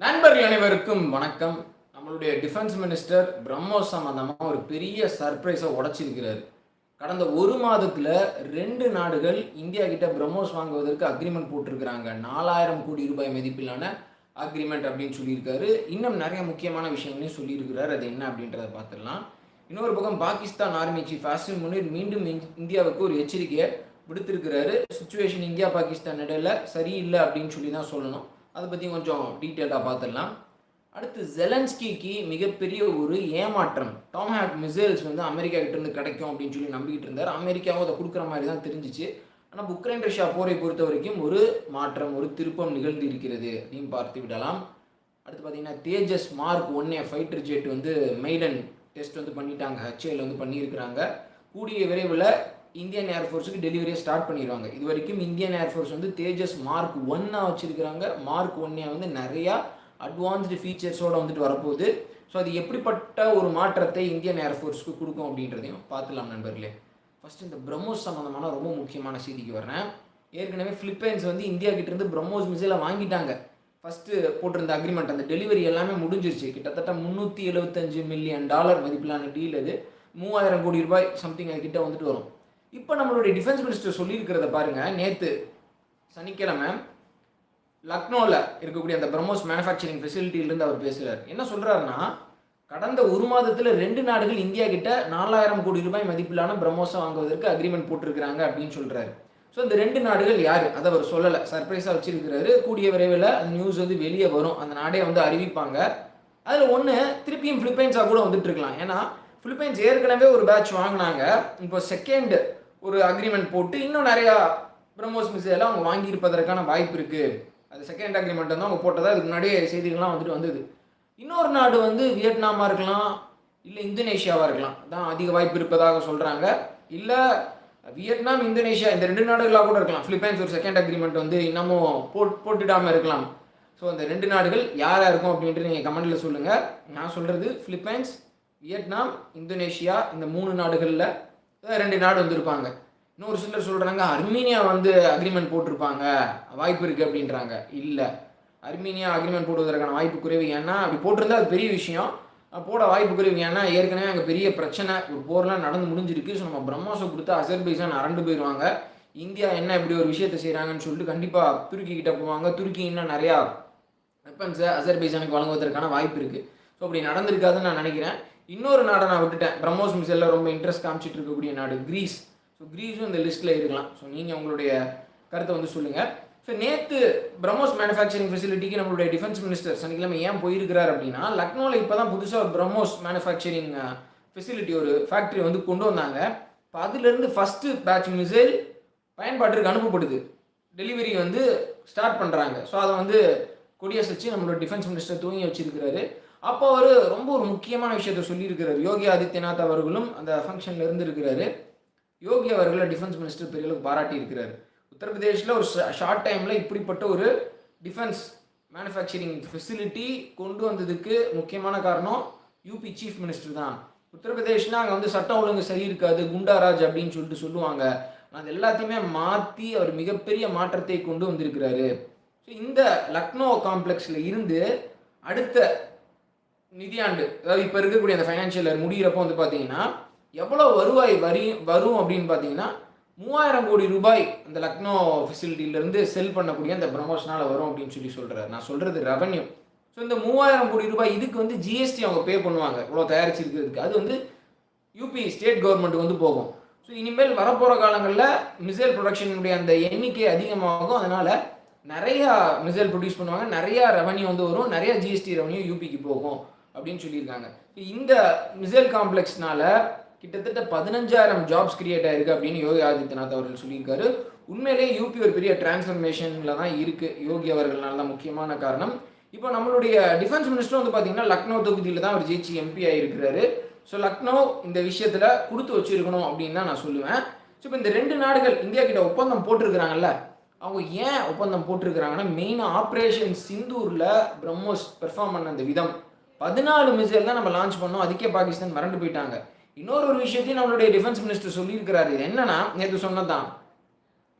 நண்பர்கள் அனைவருக்கும் வணக்கம். நம்மளுடைய டிஃபென்ஸ் மினிஸ்டர் பிரம்மோஸ் சம்பந்தமாக ஒரு பெரிய சர்ப்ரைஸை உடைச்சிருக்கிறாரு. கடந்த ஒரு மாதத்தில் ரெண்டு நாடுகள் இந்தியா கிட்ட பிரம்மோஸ் வாங்குவதற்கு அக்ரிமெண்ட் போட்டிருக்கிறாங்க. நாலாயிரம் கோடி ரூபாய் மதிப்பிலான அக்ரிமெண்ட் அப்படின்னு சொல்லியிருக்காரு. இன்னும் நிறைய முக்கியமான விஷயங்களையும் சொல்லியிருக்கிறார். அது என்ன அப்படின்றத பார்த்துடலாம். இன்னொரு பக்கம் பாகிஸ்தான் ஆர்மி சீஃப் ஆசிம் முனீர் மீண்டும் இந்தியாவுக்கு ஒரு எச்சரிக்கையை விடுத்திருக்கிறாரு. சுச்சுவேஷன் இந்தியா பாகிஸ்தான் இடையில சரியில்லை அப்படின்னு சொல்லி தான் சொல்லணும். அதை பற்றி கொஞ்சம் டீட்டெயில்டாக பார்த்துடலாம். அடுத்து ஜெலன்ஸ்கிக்கு மிகப்பெரிய ஒரு ஏமாற்றம். டாம் ஹேட் மிசைல்ஸ் வந்து அமெரிக்கா கிட்டேருந்து கிடைக்கும் அப்படின்னு சொல்லி நம்பிக்கிட்டு இருந்தார். அமெரிக்காவும் அதை கொடுக்குற மாதிரி தான் தெரிஞ்சிச்சு. ஆனால் உக்ரைன் ரஷ்யா போரை பொறுத்த வரைக்கும் ஒரு மாற்றம் ஒரு திருப்பம் நிகழ்ந்து இருக்கிறது அப்படின்னு பார்த்து விடலாம். அடுத்து பார்த்தீங்கன்னா தேஜஸ் மார்க் ஒன்னே ஃபைட்டர் ஜெட் வந்து மெய்டன் டெஸ்ட் வந்து பண்ணிட்டாங்க. ஹச்ஏல வந்து பண்ணியிருக்கிறாங்க. கூடிய விரைவில் இந்தியன் ஏர்ஃபோர்ஸுக்கு டெலிவரியை ஸ்டார்ட் பண்ணிடுவாங்க. இது வரைக்கும் இந்தியன் ஏர்ஃபோர்ஸ் வந்து தேஜஸ் மார்க் ஒன்னாக வச்சிருக்கிறாங்க. மார்க் ஒன்னே வந்து நிறையா அட்வான்ஸ்டு ஃபீச்சர்ஸோட வந்துட்டு வரப்போகுது. ஸோ அது எப்படிப்பட்ட ஒரு மாற்றத்தை இந்தியன் ஏர்ஃபோர்ஸ்க்கு கொடுக்கும் அப்படின்றதையும் பார்த்துலாம் நண்பர்களே. ஃபஸ்ட் இந்த பிரம்மோஸ் சம்மந்தமான ரொம்ப முக்கியமான செய்திக்கு வரேன் ஏற்கனவே ஃபிலிப்பைன்ஸ் வந்து இந்தியா கிட்டேருந்து பிரம்மோஸ் மிசைலை வாங்கிட்டாங்க. ஃபஸ்ட்டு போட்டிருந்த அக்ரிமெண்ட் அந்த டெலிவரி எல்லாமே முடிஞ்சிருச்சு. கிட்டத்தட்ட முந்நூற்றி எழுபத்தஞ்சு மில்லியன் டாலர் மதிப்பிலான டீல் அது. மூவாயிரம் கோடி ரூபாய் சம்திங் அது கிட்ட வந்துட்டு வரும். இப்போ நம்மளுடைய டிஃபென்ஸ் மினிஸ்டர் சொல்லியிருக்கிறத பாருங்க. நேற்று சனிக்கிழமை லக்னோவில் இருக்கக்கூடிய அந்த பிரம்மோஸ் மேனுஃபேக்சரிங் ஃபெசிலிட்டியிலேருந்து அவர் பேசுகிறார் என்ன சொல்கிறாருன்னா கடந்த ஒரு மாதத்தில் ரெண்டு நாடுகள் இந்தியா கிட்ட நாலாயிரம் கோடி ரூபாய் மதிப்பிலான பிரம்மோஸை வாங்குவதற்கு அக்ரிமெண்ட் போட்டிருக்கிறாங்க அப்படின்னு சொல்கிறாரு ஸோ இந்த ரெண்டு நாடுகள் யார்? அதை அவர் சொல்லலை. சர்ப்ரைஸாக வச்சிருக்கிறாரு. கூடிய விரைவில் அந்த நியூஸ் வந்து வெளியே வரும். அந்த நாடே வந்து அறிவிப்பாங்க. அதில் ஒன்று திருப்பியும் ஃபிலிப்பைன்ஸாக கூட வந்துட்டு இருக்கலாம். ஏன்னா ஃபிலிப்பைன்ஸ் ஏற்கனவே ஒரு பேட்ச் வாங்கினாங்க. இப்போ செகண்ட் ஒரு அக்ரிமெண்ட் போட்டு இன்னும் நிறையா பிரம்மோஸ் மிசைலாம் அவங்க வாங்கியிருப்பதற்கான வாய்ப்பு இருக்குது அது செகண்ட் அக்ரிமெண்ட் வந்து அவங்க போட்டதா இதுக்கு முன்னாடியே செய்திகள்லாம் வந்துட்டு வந்தது. இன்னொரு நாடு வந்து வியட்நாமாக இருக்கலாம் இல்லை இந்தோனேஷியாவாக இருக்கலாம். தான் அதிக வாய்ப்பு இருப்பதாக சொல்கிறாங்க இல்லை வியட்நாம் இந்தோனேஷியா இந்த ரெண்டு நாடுகளாக கூட இருக்கலாம். ஃபிலிப்பைன்ஸ் ஒரு செகண்ட் அக்ரிமெண்ட் வந்து இன்னமும் போட் போட்டுடாமல் இருக்கலாம். ஸோ அந்த ரெண்டு நாடுகள் யாராக இருக்கும் அப்படின்ட்டு நீங்கள் கமெண்ட்டில் சொல்லுங்கள் நான் சொல்கிறது ஃபிலிப்பைன்ஸ் வியட்நாம் இந்தோனேஷியா இந்த மூணு நாடுகளில் ரெண்டு நாடு வந்திருப்பாங்க. இன்னொரு சிலர் சொல்கிறாங்க அர்மீனியா வந்து அக்ரிமெண்ட் போட்டிருப்பாங்க. வாய்ப்பு இருக்குது அப்படின்றாங்க. இல்லை. அர்மீனியா அக்ரிமெண்ட் போடுவதற்கான வாய்ப்பு குறைவு. ஏன்னா அப்படி போட்டிருந்தா அது பெரிய விஷயம். போட வாய்ப்பு குறைவு. ஏன்னா ஏற்கனவே அங்கே பெரிய பிரச்சனை ஒரு போர்லாம் நடந்து முடிஞ்சிருக்கு. ஸோ நம்ம பிரம்மாசம் கொடுத்து அசர்பைசான் அரண்டு போயிடுவாங்க. இந்தியா என்ன இப்படி ஒரு விஷயத்தை செய்கிறாங்கன்னு சொல்லிட்டு கண்டிப்பாக துருக்கி கிட்ட போவாங்க. துருக்கி இன்னும் நிறையா வெப்பன்ஸை அசர்பைசானுக்கு வழங்குவதற்கான வாய்ப்பு இருக்குது ஸோ அப்படி நடந்திருக்காதுன்னு நான் நினைக்கிறேன். இன்னொரு நாடை நான் விட்டுட்டேன். பிரம்மோஸ் மிசைலில் ரொம்ப இன்ட்ரெஸ்ட் காமிச்சிட்டு இருக்கக்கூடிய நாடு கிரீஸ். ஸோ கிரீஸும் இந்த லிஸ்ட்டில் இருக்கலாம். ஸோ நீங்கள் உங்களுடைய கருத்தை வந்து சொல்லுங்கள் ஸோ நேற்று பிரம்மோஸ் மேனுஃபேக்சரிங் ஃபெசிலிட்டிக்கு நம்மளுடைய டிஃபென்ஸ் மினிஸ்டர் சனிக்கிழமை ஏன் போயிருக்கிறார் அப்படின்னா லக்னோவில் இப்போ தான் புதுசாக ஒரு பிரம்மோஸ் மேனுஃபேக்சரிங் ஃபெசிலிட்டி ஒரு ஃபேக்ட்ரி வந்து கொண்டு வந்தாங்க. இப்போ அதுலேருந்து ஃபஸ்ட்டு பேட்ச் மிசைல் பயன்பாட்டிற்கு அனுப்பப்படுது. டெலிவரி வந்து ஸ்டார்ட் பண்ணுறாங்க ஸோ அதை வந்து கொடியசைச்சு நம்மளோட டிஃபென்ஸ் மினிஸ்டர் தூங்கி வச்சிருக்கிறாரு. அப்போ அவர் ரொம்ப ஒரு முக்கியமான விஷயத்த சொல்லியிருக்கிறார். யோகி ஆதித்யநாத் அவர்களும் அந்த ஃபங்க்ஷனில் இருந்திருக்கிறாரு. யோகி அவர்களை டிஃபென்ஸ் மினிஸ்டர் பெரிய அளவுக்கு பாராட்டி இருக்கிறாரு உத்தரப்பிரதேசில் ஒரு ஷார்ட் டைமில் இப்படிப்பட்ட ஒரு டிஃபென்ஸ் மேனுஃபேக்சரிங் ஃபெசிலிட்டி கொண்டு வந்ததுக்கு முக்கியமான காரணம் யூபி சீஃப் மினிஸ்டர் தான். உத்தரப்பிரதேஷ்னா அங்கே வந்து சட்டம் ஒழுங்கு சரி இருக்காது குண்டாராஜ் அப்படின்னு சொல்லிட்டு சொல்லுவாங்க. அது எல்லாத்தையுமே மாற்றி அவர் மிகப்பெரிய மாற்றத்தை கொண்டு வந்திருக்கிறாரு. ஸோ இந்த லக்னோ காம்ப்ளெக்ஸில் இருந்து அடுத்த நிதியாண்டு அதாவது இப்போ இருக்கக்கூடிய அந்த ஃபைனான்ஷியல் இயர் முடிகிறப்போ வந்து பார்த்தீங்கன்னா எவ்வளோ வருவாய் வரி வரும் அப்படின்னு பார்த்தீங்கன்னா மூவாயிரம் கோடி ரூபாய் அந்த லக்னோ ஃபெசிலிட்டியிலேருந்து செல் பண்ணக்கூடிய அந்த ப்ரமோஷனால் வரும் அப்படின்னு சொல்லி சொல்கிறார் நான் சொல்கிறது ரெவன்யூ ஸோ இந்த மூவாயிரம் கோடி ரூபாய் இதுக்கு வந்து ஜிஎஸ்டி அவங்க பே பண்ணுவாங்க. இவ்வளோ தயாரிச்சிருக்கிறதுக்கு. அது வந்து யூபி ஸ்டேட் கவர்மெண்ட் வந்து போகும். ஸோ இனிமேல் வரப்போகிற காலங்களில் மிசைல் ப்ரொடக்ஷனுடைய அந்த எண்ணிக்கை அதிகமாகும். அதனால் நிறையா மிசைல் ப்ரொடியூஸ் பண்ணுவாங்க. நிறையா ரெவன்யூ வந்து வரும். நிறைய ஜிஎஸ்டி ரெவன்யூ யூபிக்கு போகும். அப்படின்னு சொல்லியிருக்காங்க. இந்த மிசைல் காம்ப்ளெக்ஸ்னால கிட்டத்தட்ட பதினஞ்சாயிரம் ஜாப்ஸ் கிரியேட் ஆயிருக்கு அப்படின்னு யோகி ஆதித்யநாத் அவர்கள் சொல்லியிருக்காரு. உண்மையிலேயே யூபி ஒரு பெரிய டிரான்ஸ்ஃபர்மேஷனில் தான் இருக்குது யோகி அவர்களால் தான் முக்கியமான காரணம். இப்போ நம்மளுடைய டிஃபென்ஸ் மினிஸ்டர் வந்து பார்த்தீங்கன்னா லக்னோ தொகுதியில் தான் அவர் ஜெயிச்சு எம்பி ஆகிருக்கிறாரு ஸோ லக்னோ இந்த விஷயத்தில் கொடுத்து வச்சிருக்கணும் அப்படின்னு தான் நான் சொல்லுவேன். ஸோ இப்போ இந்த ரெண்டு நாடுகள் இந்தியா கிட்ட ஒப்பந்தம் போட்டிருக்கிறாங்கல்ல அவங்க ஏன் ஒப்பந்தம் போட்டிருக்கிறாங்கன்னா மெயினாக ஆப்ரேஷன் சிந்தூரில் பிரம்மோஸ் பெர்ஃபார்ம் பண்ண அந்த விதம். பதினாலு மிசைல் தான் நம்ம லான்ச் பண்ணோம். அதுக்கே பாகிஸ்தான் மறந்து போயிட்டாங்க. இன்னொரு ஒரு விஷயத்தையும் நம்மளுடைய டிஃபென்ஸ் மினிஸ்டர் சொல்லியிருக்கிறாரு. இது என்னன்னா நேற்று சொன்னதான்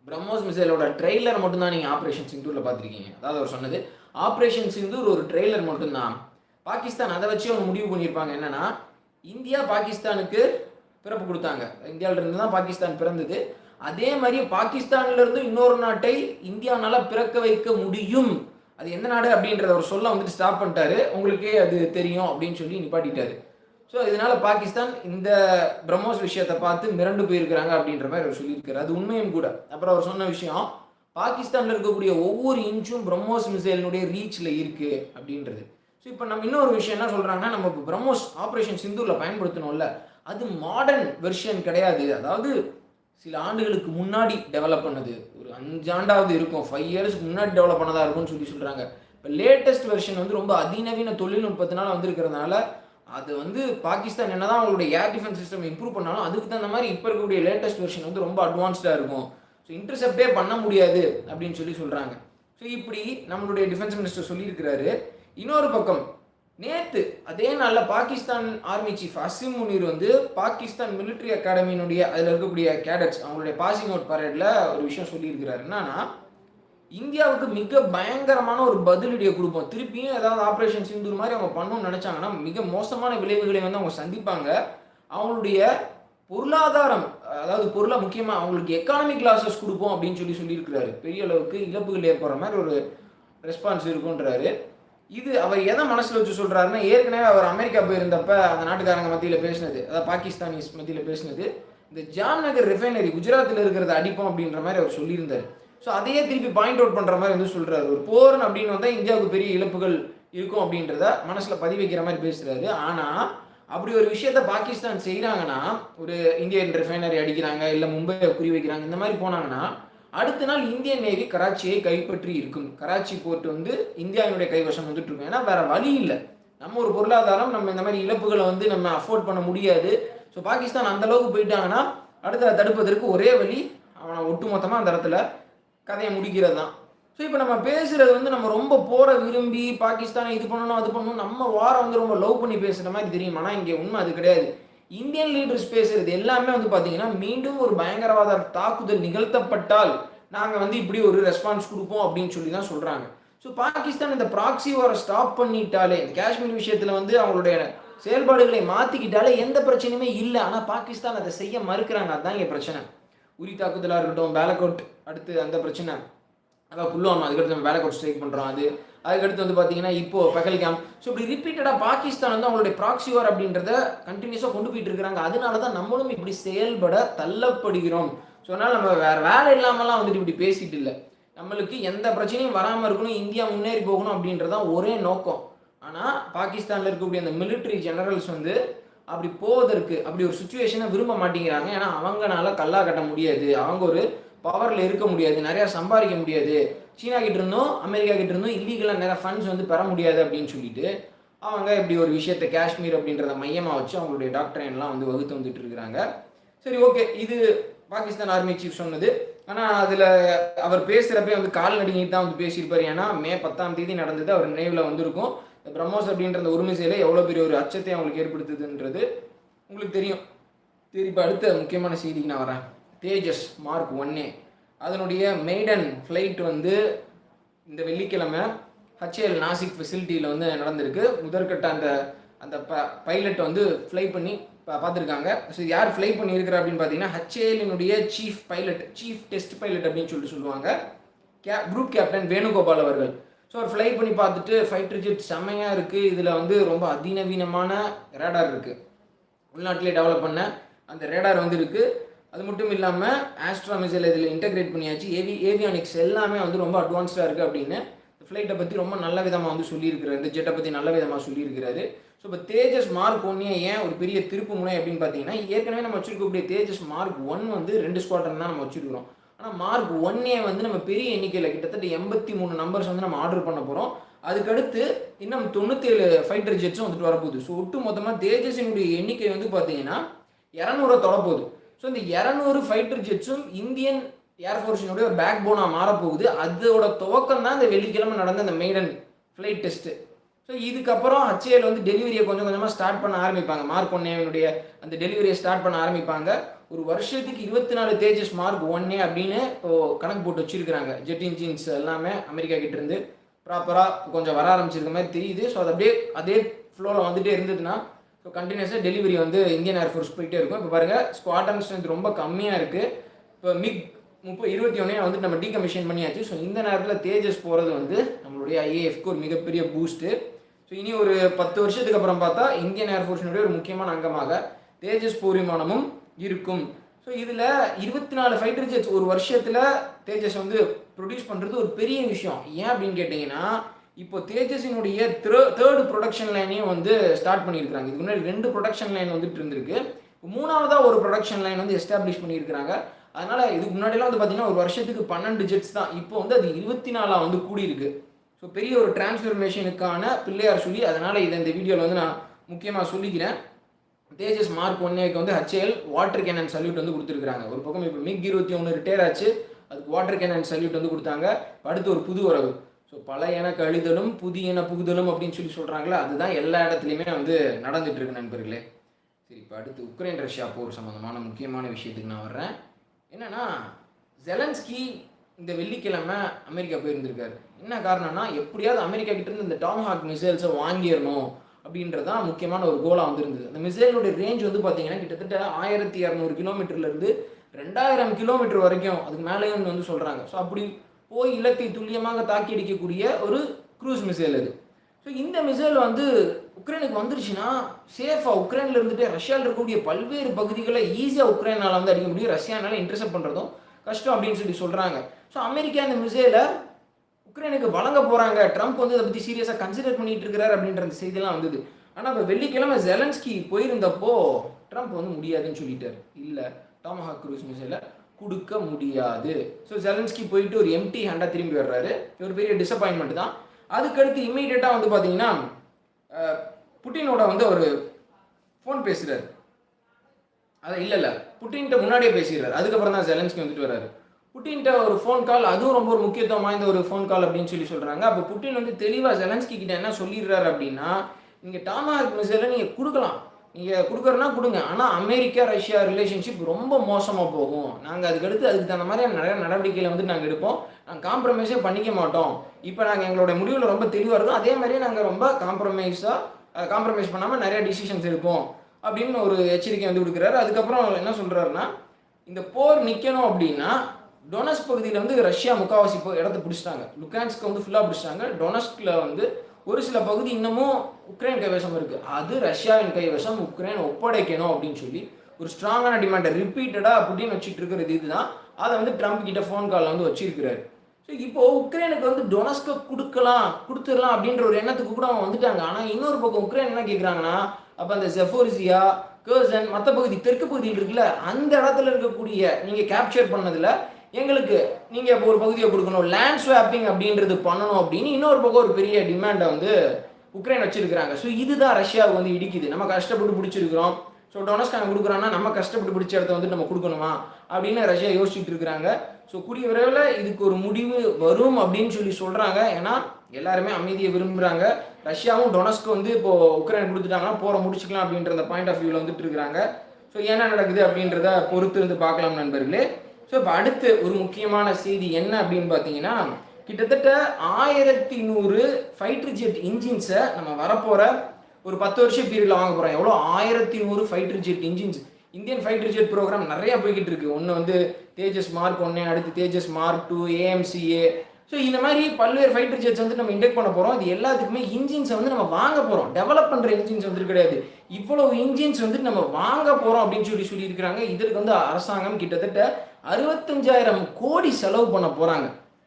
பிரம்மோஸ் மிசைலோட ட்ரெய்லர் மட்டும்தான் நீங்கள் ஆப்ரேஷன் சிந்தூரில் பார்த்துருக்கீங்க. அதாவது அவர் சொன்னது ஆப்ரேஷன் சிந்தூர் ஒரு ட்ரெய்லர் மட்டும்தான். பாகிஸ்தான் அதை வச்சு அவங்க முடிவு பண்ணியிருப்பாங்க. என்னன்னா இந்தியா பாகிஸ்தானுக்கு பிறப்பு கொடுத்தாங்க. இந்தியாவிலிருந்து தான் பாகிஸ்தான் பிறந்தது. அதே மாதிரி பாகிஸ்தான்லேருந்து இன்னொரு நாட்டை இந்தியானால் பிறக்க வைக்க முடியும். அது எந்த நாடு அப்படின்றத ஒரு சொல்ல வந்துட்டு ஸ்டாப் பண்ணிட்டாரு. உங்களுக்கே அது தெரியும் அப்படின்னு சொல்லி நிப்பாட்டிட்டாரு. ஸோ இதனால பாகிஸ்தான் இந்த பிரம்மோஸ் விஷயத்தை பார்த்து மிரண்டு போயிருக்கிறாங்க அப்படின்ற மாதிரி அவர் சொல்லியிருக்காரு. அது உண்மையும் கூட. அப்புறம் அவர் சொன்ன விஷயம் பாகிஸ்தான்ல இருக்கக்கூடிய ஒவ்வொரு இன்ச்சும் பிரம்மோஸ் மிசைலினுடைய ரீச்ல இருக்கு அப்படின்றது. ஸோ இப்போ நம்ம இன்னொரு விஷயம் என்ன சொல்றாங்கன்னா நம்ம இப்போ பிரம்மோஸ் ஆப்ரேஷன் சிந்தூர்ல பயன்படுத்தணும்ல அது மாடர்ன் வெர்ஷன் கிடையாது. அதாவது சில ஆண்டுகளுக்கு முன்னாடி டெவலப் பண்ணது. அஞ்சாண்டாவது இருக்கும். ஃபைவ் இயர்ஸ்க்கு முன்னாடி டெவலப் பண்ணதாக இருக்கும்னு சொல்லி சொல்கிறாங்க இப்போ லேட்டஸ்ட் வெர்ஷன் வந்து ரொம்ப அதிநவீன தொழில்நுட்பத்தினால வந்திருக்கிறதுனால அது வந்து பாகிஸ்தான் என்ன தான் அவங்களுடைய ஏர் டிஃபென்ஸ் சிஸ்டம் இம்ப்ரூவ் பண்ணாலும் அதுக்கு தகுந்த மாதிரி இப்போ இருக்கக்கூடிய லேட்டஸ்ட் வெர்ஷன் வந்து ரொம்ப அட்வான்ஸ்டாக இருக்கும். ஸோ இன்டர்செப்டே பண்ண முடியாது அப்படின்னு சொல்லி சொல்கிறாங்க ஸோ இப்படி நம்மளுடைய டிஃபென்ஸ் மினிஸ்டர் சொல்லியிருக்கிறாரு. இன்னொரு பக்கம் நேத்து அதே நாளில் பாகிஸ்தான் ஆர்மி சீஃப் அசிம் முனீர் வந்து பாகிஸ்தான் மிலிட்ரி அகாடமியினுடைய அதில் இருக்கக்கூடிய கேடட்ஸ் அவங்களுடைய பாசிங் அவுட் பரேடில் ஒரு விஷயம் சொல்லியிருக்கிறாரு. என்னன்னா இந்தியாவுக்கு மிக பயங்கரமான ஒரு பதிலடியை கொடுப்போம். திருப்பியும் ஏதாவது ஆப்ரேஷன் சிந்தூர் மாதிரி அவங்க பண்ணணும்னு நினைச்சாங்கன்னா மிக மோசமான விளைவுகளை வந்து அவங்க சந்திப்பாங்க. அவங்களுடைய பொருளாதாரம் அதாவது பொருளாக முக்கியமாக அவங்களுக்கு எக்கானமிக் லாசஸ் கொடுப்போம் அப்படின்னு சொல்லி சொல்லியிருக்கிறாரு. பெரிய அளவுக்கு இழப்புகள் ஏற்படுற மாதிரி ஒரு ரெஸ்பான்ஸ் இருக்குன்றாரு இது அவர் எதை மனசில் வச்சு சொல்கிறாருன்னா ஏற்கனவே அவர் அமெரிக்கா போயிருந்தப்ப அந்த நாட்டுக்காரங்க மத்தியில் பேசினது அதாவது பாகிஸ்தானிஸ் மத்தியில் பேசினது. இந்த ஜாம்நகர் ரிஃபைனரி குஜராத்தில் இருக்கிறத அடிப்போம் அப்படின்ற மாதிரி அவர் சொல்லியிருந்தார். ஸோ அதையே திருப்பி பாயிண்ட் அவுட் பண்ணுற மாதிரி வந்து சொல்கிறாரு ஒரு போர்னு அப்படின்னு வந்தால் இந்தியாவுக்கு பெரிய இழப்புகள் இருக்கும் அப்படின்றத மனசில் பதிவு வைக்கிற மாதிரி பேசுகிறாரு ஆனால் அப்படி ஒரு விஷயத்த பாகிஸ்தான் செய்கிறாங்கன்னா ஒரு இந்தியன் ரிஃபைனரி அடிக்கிறாங்க இல்லை மும்பையை குறி வைக்கிறாங்க இந்த மாதிரி போனாங்கன்னா அடுத்த நாள் இந்தியன் நேவி கராச்சியை கைப்பற்றி இருக்கும். கராச்சி போர்ட் வந்து இந்தியாவினுடைய கைவசம் வந்துட்டு இருக்கும் ஏன்னா வேற வழி இல்லை. நம்ம ஒரு பொருளாதாரம் நம்ம இந்த மாதிரி இழப்புகளை வந்து நம்ம அஃபோர்ட் பண்ண முடியாது. ஸோ பாகிஸ்தான் அந்த அளவுக்கு போயிட்டாங்கன்னா அடுத்த தடுப்பதற்கு ஒரே வழி அவனை ஒட்டுமொத்தமாக அந்த இடத்துல கதையை முடிக்கிறது தான் ஸோ இப்போ நம்ம பேசுறது வந்து நம்ம ரொம்ப போற விரும்பி பாகிஸ்தானை இது பண்ணணும் அது பண்ணணும் நம்ம வாரம் வந்து ரொம்ப லவ் பண்ணி பேசுகிற மாதிரி தெரியும்? ஆனால் இங்கே உண்மை அது கிடையாது. இந்தியன் லீடர்ஸ் பேசுறது எல்லாமே வந்து பார்த்தீங்கன்னா மீண்டும் ஒரு பயங்கரவாத தாக்குதல் நிகழ்த்தப்பட்டால் நாங்கள் வந்து இப்படி ஒரு ரெஸ்பான்ஸ் கொடுப்போம் அப்படின்னு சொல்லி தான் சொல்கிறாங்க ஸோ பாகிஸ்தான் இந்த ப்ராக்சி வாரை ஸ்டாப் பண்ணிட்டாலே இந்த காஷ்மீர் விஷயத்தில் வந்து அவங்களுடைய செயல்பாடுகளை மாற்றிக்கிட்டாலே எந்த பிரச்சனையுமே இல்லை. ஆனால் பாகிஸ்தான் அதை செய்ய மறுக்கிறாங்க. அதுதான் இங்கே பிரச்சனை. உரி தாக்குதலாக இருக்கட்டும் பேலக்கோட் அடுத்து அந்த பிரச்சனை. அதான் புல்வாமா அதுக்கடுத்து நம்ம பேலக்கோட் ஸ்ட்ரைக் பண்ணுறோம் அது அதுக்கடுத்து வந்து பார்த்தீங்கன்னா இப்போ பகல்காம் ஸோ இப்படி ரிப்பீட்டடாக பாகிஸ்தான் வந்து அவங்களுடைய ப்ராக்சிவார் அப்படின்றத கண்டினியூஸாக கொண்டு போயிட்டு இருக்கிறாங்க. அதனால தான் நம்மளும் இப்படி செயல்பட தள்ளப்படுகிறோம். ஸோ அதனால் நம்ம வேறு வேலை இல்லாமலாம் வந்துட்டு இப்படி பேசிட்டு இல்லை. நம்மளுக்கு எந்த பிரச்சனையும் வராமல் இருக்கணும் இந்தியா முன்னேறி போகணும் அப்படின்றதான் ஒரே நோக்கம். ஆனால் பாகிஸ்தானில் இருக்கக்கூடிய அந்த மிலிட்ரி ஜெனரல்ஸ் வந்து அப்படி போவதற்கு அப்படி ஒரு சுச்சுவேஷனை விரும்ப மாட்டேங்கிறாங்க. ஏன்னா அவங்களால கல்லா கட்ட முடியாது. அவங்க ஒரு பவரில் இருக்க முடியாது நிறையா சம்பாதிக்க முடியாது. சீனா கிட்ட இருந்தும் அமெரிக்கா கிட்ட இருந்தும் இல்லீகலாக நிறைய ஃபண்ட்ஸ் வந்து பெற முடியாது அப்படின்னு சொல்லிட்டு அவங்க இப்படி ஒரு விஷயத்தை காஷ்மீர் அப்படின்றத மையமாக வச்சு அவங்களுடைய டாக்டரைன்லாம் வந்து வகுத்து வந்துட்டு இருக்கிறாங்க. சரி ஓகே இது பாகிஸ்தான் ஆர்மி சீஃப் சொன்னது. ஆனால் அதில் அவர் பேசுகிறப்பே வந்து கால் நடுங்கிட்டு தான் வந்து பேசியிருப்பார். ஏன்னா மே பத்தாம் தேதி நடந்தது அவர் நினைவில் வந்திருக்கும். பிரம்மோஸ் அப்படின்ற அந்த உரிமை செயலை எவ்வளோ பெரிய ஒரு அச்சத்தை அவங்களுக்கு ஏற்படுத்துதுன்றது உங்களுக்கு தெரியும். திருப்பி அடுத்த முக்கியமான செய்திக்கு நான் வரேன். தேஜஸ் மார்க் ஒன்னே அதனுடைய மெய்டன் ஃப்ளைட் வந்து இந்த வெள்ளிக்கிழமை ஹச்ஏஎல் நாசிக் ஃபெசிலிட்டியில் வந்து நடந்திருக்கு. முதற்கட்ட அந்த அந்த ப பைலட் வந்து ஃப்ளை பண்ணி பா- பார்த்துருக்காங்க. ஸோ யார் ஃப்ளை பண்ணியிருக்கிறா அப்படின்னு பார்த்தீங்கன்னா ஹச்ஏஎலினுடைய chief pilot chief test pilot அப்படின்னு சொல்லிட்டு சொல்லுவாங்க. கே குரூப் கேப்டன் வேணுகோபால் அவர்கள். ஸோ அவர் ஃப்ளை பண்ணி பார்த்துட்டு ஃபைட்டர் ஜெட் செம்மையாக இருக்குது இதில் வந்து ரொம்ப அதிநவீனமான ரேடார் இருக்குது உள்நாட்டிலே டெவலப் பண்ண அந்த ரேடார் வந்து இருக்குது அது மட்டும் இல்லாமல் ஆஸ்ட்ராமிசல் இதில் இன்டகிரேட் பண்ணியாச்சு. ஏவி ஏவியானிக்ஸ் எல்லாமே வந்து ரொம்ப அட்வான்ஸ்டாக இருக்குது அப்படின்னு ஃப்ளைட்டை பற்றி ரொம்ப நல்ல விதமாக வந்து சொல்லியிருக்கிறாரு. இந்த ஜெட்டை பற்றி நல்ல விதமாக சொல்லியிருக்கிறாரு. ஸோ இப்போ தேஜஸ் மார்க் ஒன்னே ஏன் ஒரு பெரிய திருப்பு முனை அப்படின்னு பார்த்தீங்கன்னா ஏற்கனவே நம்ம வச்சிருக்கக்கூடிய தேஜஸ் மார்க் ஒன் வந்து ரெண்டு ஸ்குவாட்ரன் தான் நம்ம வச்சிருக்கிறோம். ஆனால் மார்க் ஒன்னே வந்து நம்ம பெரிய எண்ணிக்கையில் கிட்டத்தட்ட எண்பத்தி மூணு நம்பர்ஸ் வந்து நம்ம ஆர்டர் பண்ண போகிறோம் அதுக்கடுத்து இன்னும் தொண்ணூத்தேழு ஃபைட்டர் ஜெட்ஸும் வந்துட்டு வரப்போகுது. ஸோ ஒட்டு மொத்தமாக தேஜஸினுடைய எண்ணிக்கை வந்து பார்த்தீங்கன்னா இரநூறை தொடப்போகுது ஸோ இந்த இரநூறு ஃபைட்டர் ஜெட்ஸும் இந்தியன் ஏர்ஃபோர்ஸினுடைய ஒரு பேக் போனாக மாறப்போகுது. அதோட துவக்கம் தான் இந்த வெள்ளிக்கிழமை நடந்த அந்த மெய்டன் ஃப்ளைட் டெஸ்ட்டு ஸோ இதுக்கப்புறம் ஹச்ஏல வந்து டெலிவரியை கொஞ்சம் கொஞ்சமாக ஸ்டார்ட் பண்ண ஆரம்பிப்பாங்க. மார்க் ஒன்னேனுடைய அந்த டெலிவரியை ஸ்டார்ட் பண்ண ஆரம்பிப்பாங்க. ஒரு வருஷத்துக்கு இருபத்தி நாலு தேஜஸ் மார்க் ஒன்னே அப்படின்னு இப்போது கணக்கு போட்டு வச்சிருக்கிறாங்க. ஜெட் இன்ஜின்ஸ் எல்லாமே அமெரிக்கா கிட்டேருந்து ப்ராப்பராக கொஞ்சம் வர ஆரம்பிச்சிருக்க மாதிரி தெரியுது. ஸோ அது அப்படியே அதே ஃப்ளோவில் வந்துட்டே இருந்ததுன்னா ஸோ கண்டினியூஸாக டெலிவரி வந்து இந்தியன் ஏர்ஃபோர்ஸ் போயிட்டே இருக்கும். இப்போ பாருங்கள் ஸ்குவாட்டன் ஸ்ட்ரென்த் ரொம்ப கம்மியாக இருக்குது இப்போ மிக் முப்பது இருபத்தி ஒன்றே வந்து நம்ம டீகமிஷன் பண்ணியாச்சு. ஸோ இந்த நேரத்தில் தேஜஸ் போகிறது வந்து நம்மளுடைய ஐஏஎஃப்க்கு ஒரு மிகப்பெரிய பூஸ்ட்டு ஸோ இனி ஒரு பத்து வருஷத்துக்கு அப்புறம் பார்த்தா இந்தியன் ஏர்ஃபோர்ஸினுடைய ஒரு முக்கியமான அங்கமாக தேஜஸ் போர் விமானமும் இருக்கும். ஸோ இதில் இருபத்தி நாலு ஃபைட்டர் ஜெட்ஸ் ஒரு வருஷத்தில் தேஜஸ் வந்து ப்ரொடியூஸ் பண்ணுறது ஒரு பெரிய விஷயம். ஏன் அப்படின்னு கேட்டிங்கன்னா இப்போ தேஜஸினுடைய தேர்டு ப்ரொடக்ஷன் லைனையும் வந்து ஸ்டார்ட் பண்ணியிருக்காங்க இதுக்கு முன்னாடி ரெண்டு ப்ரொடக்ஷன் லைன் வந்துட்டு இருந்திருக்கு. மூணாவதாக ஒரு ப்ரொடக்ஷன் லைன் வந்து எஸ்டாப்ளிஷ் பண்ணியிருக்கிறாங்க. அதனால் இதுக்கு முன்னாடிலாம் வந்து பார்த்தீங்கன்னா ஒரு வருஷத்துக்கு பன்னெண்டு ஜெட்ஸ் தான். இப்போ வந்து அது இருபத்தி நாலாக வந்து கூடியிருக்கு. ஸோ பெரிய ஒரு டிரான்ஸ்ஃபர்மேஷனுக்கான பிள்ளையார் சொல்லி அதனால் இதை இந்த வீடியோவில் வந்து நான் முக்கியமாக சொல்லிக்கிறேன். தேஜஸ் மார்க் ஒன்னேக்கு வந்து ஹச்ஏஎல் வாட்டர் கேனன் சல்யூட் வந்து கொடுத்துருக்காங்க ஒரு பக்கம் இப்போ மிக் இருபத்தி ஒன்று ரிட்டையர் ஆச்சு. அதுக்கு வாட்டர் கேனன் சல்யூட் வந்து கொடுத்தாங்க. அடுத்து ஒரு புது உறவு. ஸோ பழையன கழிதலும் புதியன புகுதலும் அப்படின்னு சொல்லி சொல்கிறாங்களே அதுதான் எல்லா இடத்துலையுமே வந்து நடந்துட்டு இருக்கு நண்பர்களே. சரி இப்போ அடுத்து உக்ரைன் ரஷ்யா போர் சம்மந்தமான முக்கியமான விஷயத்துக்கு நான் வர்றேன். என்னென்னா ஜெலன்ஸ்கி இந்த வெள்ளிக்கிழமை அமெரிக்கா போயிருந்திருக்காரு. என்ன காரணம்னா எப்படியாவது அமெரிக்கா கிட்ட இருந்து இந்த டாம் ஹாக் மிசைல்ஸை வாங்கிடணும் அப்படின்றது தான் முக்கியமான ஒரு கோலாக வந்துருந்தது. அந்த மிசைலோட ரேஞ்ச் வந்து பார்த்தீங்கன்னா கிட்டத்தட்ட ஆயிரத்தி இரநூறு கிலோமீட்டர்லேருந்து ரெண்டாயிரம் கிலோமீட்டர் வரைக்கும் அதுக்கு மேலேயும் வந்து சொல்கிறாங்க ஸோ அப்படி போய் இலக்கை துல்லியமாக தாக்கி அடிக்கக்கூடிய ஒரு க்ரூஸ் மிசைல் அது ஸோ இந்த மிசைல் வந்து உக்ரைனுக்கு வந்துருச்சுன்னா சேஃபாக உக்ரைனில் இருந்துட்டு ரஷ்யாவில் இருக்கக்கூடிய பல்வேறு பகுதிகளை ஈஸியாக உக்ரைனால் வந்து அடிக்க முடியும். ரஷ்யானால் இன்டர்செப்ட் பண்ணுறதும் கஷ்டம் அப்படின்னு சொல்லி சொல்கிறாங்க ஸோ அமெரிக்கா இந்த மிசைலை உக்ரைனுக்கு வழங்க போகிறாங்க ட்ரம்ப் வந்து அதை பற்றி சீரியஸாக கன்சிடர் பண்ணிட்டு இருக்கிறார் அப்படின்ற அந்த செய்திலாம் வந்தது. ஆனால் இப்போ வெள்ளிக்கிழமை ஜெலன்ஸ்கி போயிருந்தப்போ ட்ரம்ப் வந்து முடியாதுன்னு சொல்லிட்டார். இல்லை டாமஹா க்ரூஸ் மிசைலை கொடுக்க முடியாது. ஸோ ஜெலன்ஸ்கி போயிட்டு ஒரு எம்டி ஹேண்டாக திரும்பி வர்றாரு. ஒரு பெரிய டிசப்பாயின்மெண்ட் தான். அதுக்கடுத்து இம்மீடியட்டாக வந்து பார்த்தீங்கன்னா புட்டினோட வந்து அவர் ஃபோன் பேசுகிறார் அது இல்லை இல்லை. புட்டின்ட்ட முன்னாடியே பேசிடுறாரு. அதுக்கப்புறம் தான் ஜெலன்ஸ்கி வந்துட்டு வர்றாரு. புட்டின்ட்ட ஒரு ஃபோன் கால் அதுவும் ரொம்ப ஒரு முக்கியத்துவம் வாய்ந்த ஒரு ஃபோன் கால் அப்படின்னு சொல்லி சொல்கிறாங்க அப்போ புட்டின் வந்து தெளிவாக ஜெலன்ஸ்கி கிட்ட என்ன சொல்லிடுறாரு அப்படின்னா நீங்கள் டாமாக் மிசைலை நீங்கள் கொடுக்கலாம். நீங்கள் கொடுக்குறனா கொடுங்க. ஆனால் அமெரிக்கா ரஷ்யா ரிலேஷன்ஷிப் ரொம்ப மோசமாக போகும். நாங்கள் அதுக்கடுத்து அதுக்கு தகுந்த மாதிரி நிறைய நடவடிக்கைகளை வந்து நாங்கள் எடுப்போம். நாங்கள் காம்ப்ரமைஸே பண்ணிக்க மாட்டோம். இப்போ நாங்கள் எங்களோட முடிவில் ரொம்ப தெளிவாக இருக்கோம். அதே மாதிரியே நாங்கள் ரொம்ப காம்ப்ரமைஸாக காம்ப்ரமைஸ் பண்ணாமல் நிறைய டிசிஷன்ஸ் எடுப்போம். அப்படின்னு ஒரு எச்சரிக்கை வந்து கொடுக்குறாரு. அதுக்கப்புறம் என்ன சொல்கிறாருன்னா இந்த போர் நிற்கணும் அப்படின்னா டொனஸ் பகுதியில் வந்து ரஷ்யா முக்காவாசி இடத்த பிடிச்சிட்டாங்க. லுக்கான்ஸ்க்கு வந்து ஃபுல்லாக பிடிச்சிட்டாங்க. டொனஸ்கில் வந்து ஒரு சில பகுதி இன்னமும் உக்ரைன் கைவசம் இருக்குது அது ரஷ்யாவின் கைவசம் உக்ரைன் ஒப்படைக்கணும் அப்படின்னு சொல்லி ஒரு ஸ்ட்ராங்கான டிமாண்டை ரிப்பீட்டடாக புட்டின் வச்சுட்டு இருக்கிறது இதுதான். அதை வந்து ட்ரம்ப் கிட்ட ஃபோன் காலில் வந்து வச்சிருக்கிறாரு. ஸோ இப்போ உக்ரைனுக்கு வந்து டொனஸ்கோ கொடுக்கலாம் கொடுத்துடலாம் அப்படின்ற ஒரு எண்ணத்துக்கு கூட அவங்க வந்துட்டாங்க. ஆனால் இன்னொரு பக்கம் உக்ரைன் என்ன கேட்குறாங்கன்னா அப்போ அந்த செஃபோரிசியா கேர்சன் மற்ற பகுதி தெற்கு பகுதியில் இருக்குல்ல அந்த இடத்துல இருக்கக்கூடிய நீங்கள் கேப்சர் பண்ணதில் எங்களுக்கு நீங்கள் இப்போ ஒரு பகுதியை கொடுக்கணும் லேண்ட் ஸ்வாப்பிங் அப்படின்றது பண்ணணும் அப்படின்னு இன்னொரு பக்கம் ஒரு பெரிய டிமாண்டை வந்து உக்ரைன் வச்சிருக்கிறாங்க. ஸோ இதுதான் ரஷ்யாவுக்கு வந்து இடிக்குது. நம்ம கஷ்டப்பட்டு பிடிச்சிருக்கிறோம். ஸோ டொனஸ்கான் கொடுக்குறான்னா நம்ம கஷ்டப்பட்டு பிடிச்ச இடத்த வந்து நம்ம கொடுக்கணுமா? அப்படின்னு ரஷ்யா யோசிச்சுட்டு இருக்கிறாங்க ஸோ கூடிய விரைவில் இதுக்கு ஒரு முடிவு வரும் அப்படின்னு சொல்லி சொல்கிறாங்க ஏன்னா எல்லாருமே அமைதியை விரும்புகிறாங்க ரஷ்யாவும் டொனஸ்க்கு வந்து இப்போது உக்ரைன் கொடுத்துட்டாங்கன்னா போகிற முடிச்சுக்கலாம் அப்படின்ற அந்த பாயிண்ட் ஆஃப் வியூவில் வந்துட்டு இருக்கிறாங்க ஸோ என்ன நடக்குது அப்படின்றத பொறுத்து இருந்து பார்க்கலாம் நண்பர்களே. ஸோ இப்போ அடுத்து ஒரு முக்கியமான செய்தி என்ன அப்படின்னு பார்த்தீங்கன்னா கிட்டத்தட்ட ஆயிரத்தி நூறு ஃபைட்டர் ஜெட் இன்ஜின்ஸை நம்ம வரப்போகிற ஒரு பத்து வருஷம் பீரியடில் வாங்க போகிறோம் எவ்வளோ ஆயிரத்தி நூறு fighter jet engines Indian fighter jet program நிறையா போய்கிட்டு இருக்கு. ஒன்று வந்து தேஜஸ் மார்க் ஒன்று அடுத்து Tejas mark two AMCA so இந்த மாதிரி பல்வேறு ஃபைட்டர் ஜெட்ஸ் வந்து நம்ம இன்டெக்ட் பண்ண போகிறோம் இது எல்லாத்துக்குமே இன்ஜின்ஸை வந்து நம்ம வாங்க போகிறோம் டெவலப் பண்ணுற இன்ஜின்ஸ் வந்துட்டு கிடையாது. இவ்வளோ இன்ஜின்ஸ் வந்துட்டு நம்ம வாங்க போகிறோம் அப்படின்னு சொல்லி சொல்லியிருக்கிறாங்க. இதற்கு வந்து அரசாங்கம் கிட்டத்தட்ட அறுபத்தஞ்சாயிரம் கோடி செலவு பண்ண போகிறாங்க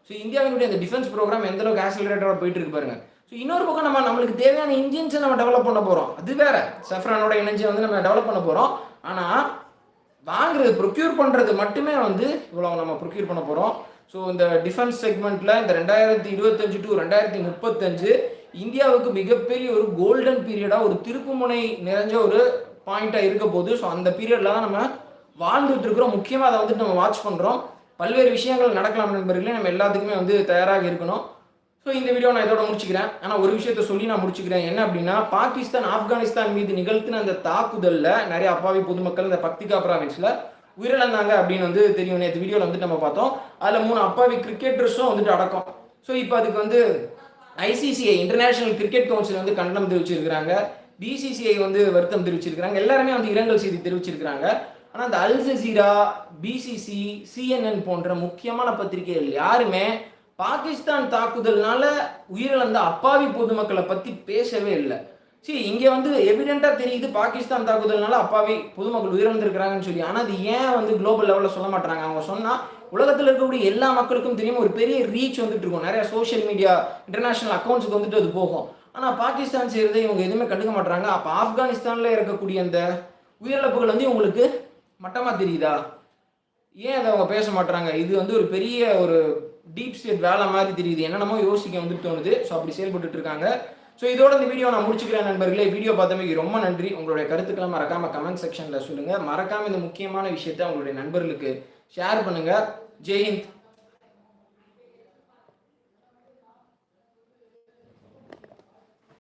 ஸோ இந்தியாவினுடைய அந்த டிஃபென்ஸ் ப்ரோக்ராம் எந்த அளவுக்கு ஆக்சிலரேட்டராக போயிட்டு இருக்கு பாருங்க. ஸோ இன்னொரு பக்கம் நம்ம நம்மளுக்கு தேவையான இன்ஜின்ஸை நம்ம டெவலப் பண்ண போகிறோம் அது வேற. சஃப்ரானோட இணைஞ்சி வந்து நம்ம டெவலப் பண்ண போகிறோம் ஆனால் வாங்குறது ப்ரொக்யூர் பண்ணுறது மட்டுமே வந்து இவ்வளோ நம்ம ப்ரொக்யூர் பண்ண போகிறோம் ஸோ இந்த டிஃபென்ஸ் செக்மெண்ட்டில் இந்த ரெண்டாயிரத்தி இருபத்தஞ்சு டு ரெண்டாயிரத்தி முப்பத்தஞ்சு இந்தியாவுக்கு மிகப்பெரிய ஒரு கோல்டன் பீரியடாக ஒரு திருப்புமுனை நிறைஞ்ச ஒரு பாயிண்ட்டாக இருக்க போகுது. ஸோ அந்த பீரியடில் தான் நம்ம வாழ்ந்துட்டு இருக்கிறோம் முக்கியமாக அதை வந்துட்டு நம்ம வாட்ச் பண்ணுறோம் பல்வேறு விஷயங்கள் நடக்கலாம் நண்பர்களே. நம்ம எல்லாத்துக்குமே வந்து தயாராக இருக்கணும். ஸோ இந்த வீடியோ நான் இதோட முடிச்சுக்கிறேன். ஆனால் ஒரு விஷயத்த சொல்லி நான் முடிச்சுக்கிறேன். என்ன அப்படின்னா பாகிஸ்தான் ஆப்கானிஸ்தான் மீது நிகழ்த்தின அந்த தாக்குதலில் நிறைய அப்பாவி பொதுமக்கள் இந்த பக்திகா ப்ராவின்ஸில் உயிரிழந்தாங்க அப்படின்னு வந்து தெரியும் நேற்று வீடியோவில் வந்துட்டு நம்ம பார்த்தோம். அதில் மூணு அப்பாவி கிரிக்கெட்டர்ஸும் வந்துட்டு அடக்கம். ஸோ இப்போ அதுக்கு வந்து ஐசிசிஐ இன்டர்நேஷனல் கிரிக்கெட் கவுன்சில் வந்து கண்டனம் தெரிவிச்சிருக்கிறாங்க. பிசிசிஐ வந்து வருத்தம் தெரிவிச்சிருக்கிறாங்க. எல்லாருமே வந்து இரங்கல் செய்தி தெரிவிச்சிருக்கிறாங்க. ஆனால் அந்த அல் ஜசீரா பிசிசி சிஎன்என் போன்ற முக்கியமான பத்திரிகைகள் யாருமே பாகிஸ்தான் தாக்குதல்னால உயிரிழந்த அப்பாவி பொதுமக்களை பற்றி பேசவே இல்லை. சரி இங்கே வந்து எவிடெண்ட்டாக தெரியுது பாகிஸ்தான் தாக்குதல்னால அப்பாவி பொதுமக்கள் உயிரிழந்திருக்கிறாங்கன்னு சொல்லி. ஆனால் அது ஏன் வந்து குளோபல் லெவலில் சொல்ல மாட்டாங்க அவங்க சொன்னால் உலகத்தில் இருக்கக்கூடிய எல்லா மக்களுக்கும் தெரியும் ஒரு பெரிய ரீச் வந்துட்டு இருக்கும். நிறைய சோஷியல் மீடியா இன்டர்நேஷனல் அக்கௌண்ட்ஸுக்கு வந்துட்டு அது போகும். ஆனால் பாகிஸ்தான் செய்கிறத இவங்க எதுவுமே கண்டுக்க மாட்டாங்க அப்போ ஆப்கானிஸ்தானில் இருக்கக்கூடிய அந்த உயிரிழப்புகள் வந்து இவங்களுக்கு மட்டமாக தெரியுதா? ஏன் அதை அவங்க பேச மாட்டுறாங்க இது வந்து ஒரு பெரிய ஒரு டீப் ஸ்டேட் வேலை மாதிரி தெரியுது. என்னென்னமோ யோசிக்க வந்துட்டு தோணுது. ஸோ அப்படி செயல்பட்டு இருக்காங்க. ஸோ இதோட இந்த வீடியோ நான் முடிச்சுக்கிறேன் நண்பர்களே. வீடியோ பார்த்தமைக்கு ரொம்ப நன்றி. உங்களுடைய கருத்துக்களை மறக்காம கமெண்ட் செக்ஷனில் சொல்லுங்கள் மறக்காம இந்த முக்கியமான விஷயத்தை உங்களுடைய நண்பர்களுக்கு ஷேர் பண்ணுங்கள் ஜெய்ஹிந்த்